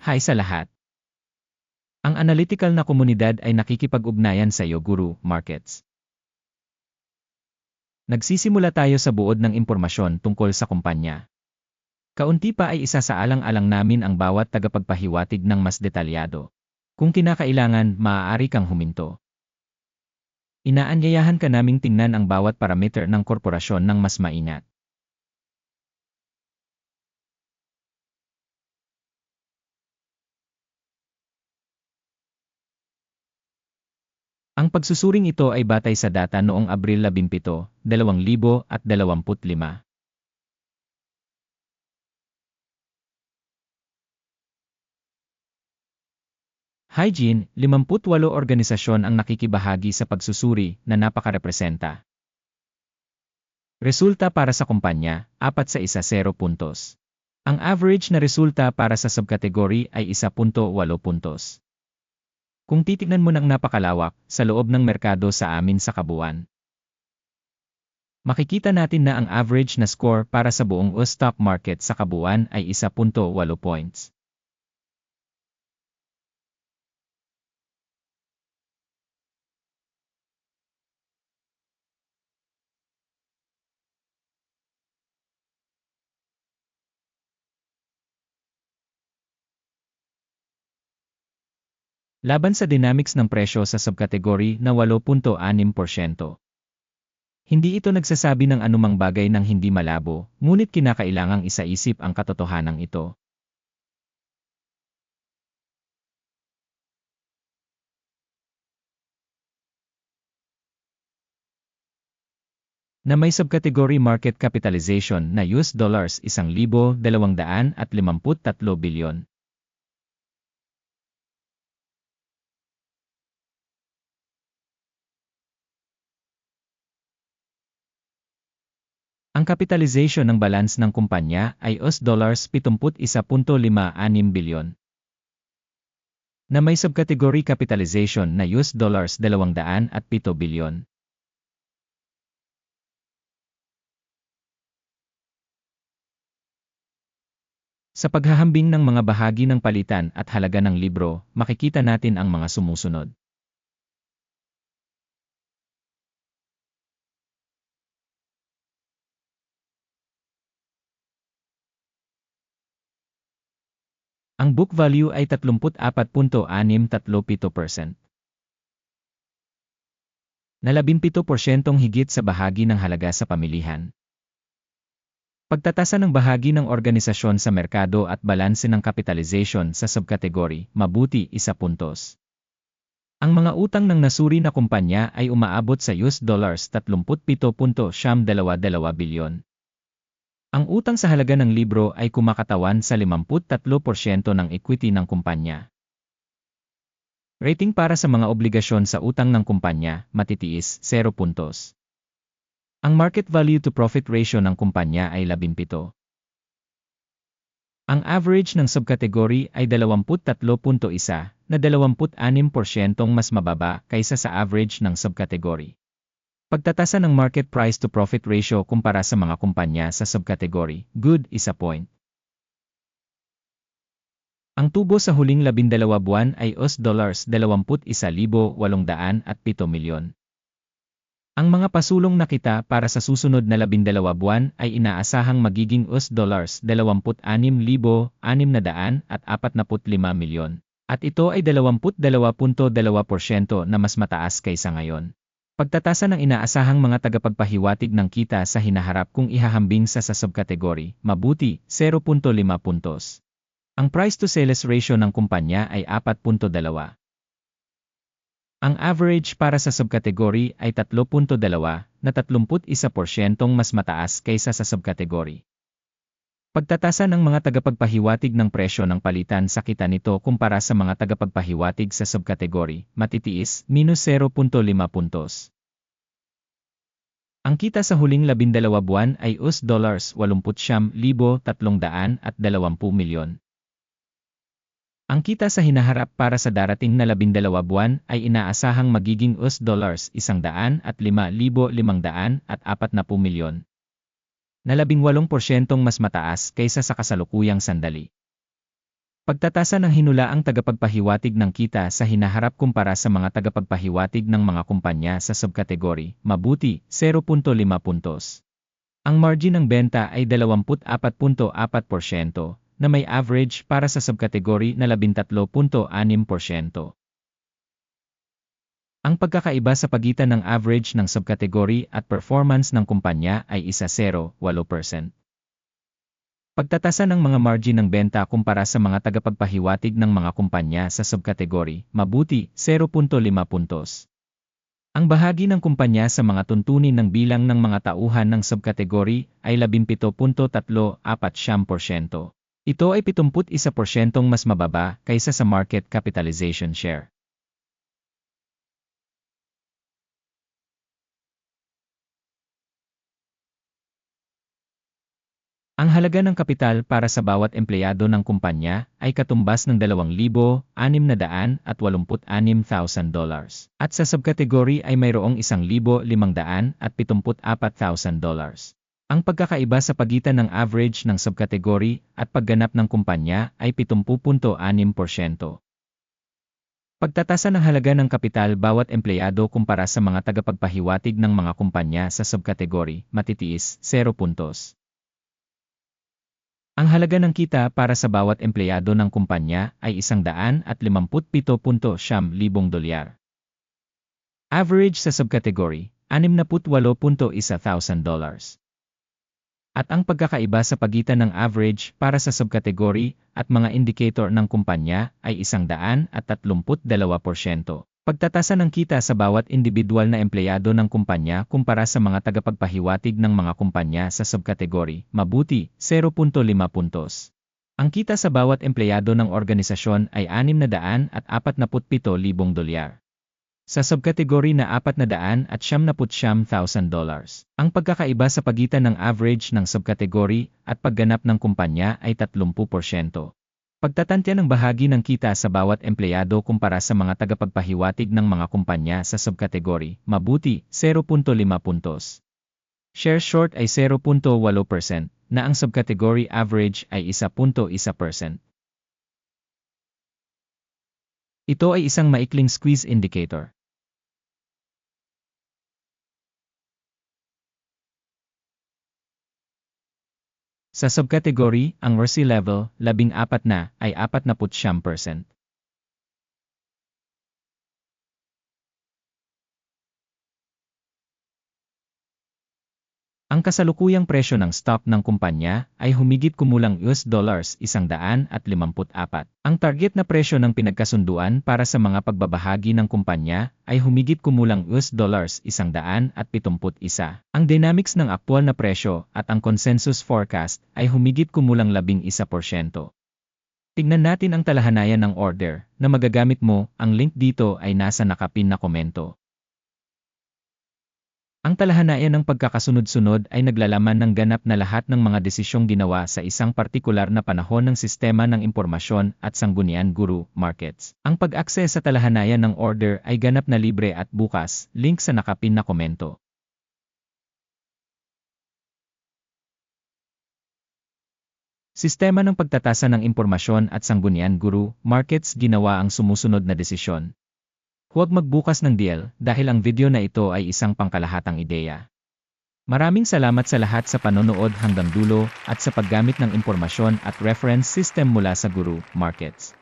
Hi sa lahat. Ang analytical na komunidad ay nakikipag-ugnayan sa iyo Guru Markets. Nagsisimula tayo sa buod ng impormasyon tungkol sa kumpanya. Kaunti pa ay isa sa alang-alang namin ang bawat tagapagpahiwatig ng mas detalyado. Kung kinakailangan, maaari kang huminto. Inaanyayahan ka naming tingnan ang bawat parameter ng korporasyon ng mas maingat. Ang pagsusuring ito ay batay sa data noong Abril 17, 2025. Hygiene, 58 organisasyon ang nakikibahagi sa pagsusuri na napakarepresenta. Resulta para sa kumpanya, 4 sa isa 0 puntos. Ang average na resulta para sa subkategory ay 1.8 puntos. Kung titignan mo ng napakalawak sa loob ng merkado sa amin sa kabuuan, makikita natin na ang average na score para sa buong US stock market sa kabuuan ay 1.8 points. Laban sa dynamics ng presyo sa subkategory na 8.6%. Hindi ito nagsasabi ng anumang bagay ng hindi malabo, ngunit kinakailangang isaisip ang katotohanan ito. na may subcategory market capitalization na US dollars 1,253 bilyon. Ang capitalization ng balance ng kumpanya ay US dollars 71.56 bilyon na may subcategory capitalization na US dollars 207 bilyon. Sa paghahambing ng mga bahagi ng palitan at halaga ng libro, makikita natin ang mga sumusunod. Ang book value ay 34.637%. Na 17% higit sa bahagi ng halaga sa pamilihan. Pagtatasa ng bahagi ng organisasyon sa merkado at balanse ng capitalization sa subkategory, mabuti isa puntos. Ang mga utang ng nasuri na kumpanya ay umaabot sa US dollars 37.22 bilyon. Ang utang sa halaga ng libro ay kumakatawan sa 53% ng equity ng kumpanya. Rating para sa mga obligasyon sa utang ng kumpanya, matitiis, 0 puntos. Ang market value to profit ratio ng kumpanya ay 17. Ang average ng subkategory ay 23.1 na 26% mas mababa kaysa sa average ng subkategory. Pagtatasa ng market price to profit ratio kumpara sa mga kumpanya sa subcategory, good isa point. Ang tubo sa huling labindalawa buwan ay US dollars 21,807 milyon. Ang mga pasulong na kita para sa susunod na labindalawa buwan ay inaasahang magiging US dollars 26,645 milyon. At ito ay 22.2% na mas mataas kaysa ngayon. Pagtatasa ng inaasahang mga tagapagpahiwatig ng kita sa hinaharap kung ihahambing sa sa subkategory, mabuti, 0.5 puntos. Ang price to sales ratio ng kumpanya ay 4.2. Ang average para sa subkategory ay 3.2 na 31% mas mataas kaysa sa subkategory. Pagtatasa ng mga tagapagpahiwatig ng presyo ng palitan sa kita nito kumpara sa mga tagapagpahiwatig sa subkategory, matitiis, minus 0.5 puntos. Ang kita sa huling labindalawa buwan ay US dollars 80,320 milyon. Ang kita sa hinaharap para sa darating na labindalawa buwan ay inaasahang magiging US dollars 105,540 milyon na 18% mas mataas kaysa sa kasalukuyang sandali. Pagtatasa ng hinulaang tagapagpahiwatig ng kita sa hinaharap kumpara sa mga tagapagpahiwatig ng mga kumpanya sa subkategory, mabuti, 0.5 puntos. Ang margin ng benta ay 24.4% na may average para sa subkategory na 13.6%. Ang pagkakaiba sa pagitan ng average ng subkategory at performance ng kumpanya ay isa 0, 8%. Pagtatasa ng mga margin ng benta kumpara sa mga tagapagpahiwatig ng mga kumpanya sa subkategory, mabuti, 0.5 puntos. Ang bahagi ng kumpanya sa mga tuntunin ng bilang ng mga tauhan ng subkategory ay 17.34%. Ito ay 71% mas mababa kaysa sa market capitalization share. Ang halaga ng kapital para sa bawat empleyado ng kumpanya ay katumbas ng 2,686,000 dollars. At sa subkategory ay mayroong 1,574,000 dollars. Ang pagkakaiba sa pagitan ng average ng subkategory at pagganap ng kumpanya ay 70.6%. Pagtatasa ng halaga ng kapital bawat empleyado kumpara sa mga tagapagpahiwatig ng mga kumpanya sa subkategory, matitiis, 0 puntos. Ang halaga ng kita para sa bawat empleyado ng kumpanya ay 157.7 libong dolyar. Average sa subcategory, 68.1 thousand dollars. At ang pagkakaiba sa pagitan ng average para sa subcategory at mga indicator ng kumpanya ay 132%. Pagtatasa ng kita sa bawat individual na empleyado ng kumpanya kumpara sa mga tagapagpahiwatig ng mga kumpanya sa subkategory, mabuti, 0.5 puntos. Ang kita sa bawat empleyado ng organisasyon ay 647,000 dolyar. Sa subkategory na 400 at 79,000 dollars. Ang pagkakaiba sa pagitan ng average ng subkategory at pagganap ng kumpanya ay 30%. Pagtatantya ng bahagi ng kita sa bawat empleyado kumpara sa mga tagapagpahiwatig ng mga kumpanya sa subkategory, mabuti, 0.5 puntos. Share short ay 0.8% na ang subcategory average ay 1.1%. Ito ay isang maikling squeeze indicator. Sa subcategory, ang mercy level, 14 na, ay 49%. Ang kasalukuyang presyo ng stock ng kumpanya ay humigit kumulang US dollars 154. Ang target na presyo ng pinagkasunduan para sa mga pagbabahagi ng kumpanya ay humigit kumulang US dollars 171. Ang dynamics ng aktwal na presyo at ang consensus forecast ay humigit kumulang 11%. Tignan natin ang talahanayan ng order na magagamit mo, ang link dito ay nasa nakapin na komento. Ang talahanayan ng pagkakasunod-sunod ay naglalaman ng ganap na lahat ng mga desisyong ginawa sa isang partikular na panahon ng sistema ng impormasyon at sanggunian guru markets. Ang pag-access sa talahanayan ng order ay ganap na libre at bukas, link sa nakapin na komento. Sistema ng pagtatasa ng impormasyon at sanggunian guru markets ginawa ang sumusunod na desisyon. Huwag magbukas ng deal dahil ang video na ito ay isang pangkalahatang ideya. Maraming salamat sa lahat sa panonood hanggang dulo at sa paggamit ng impormasyon at reference system mula sa Guru Markets.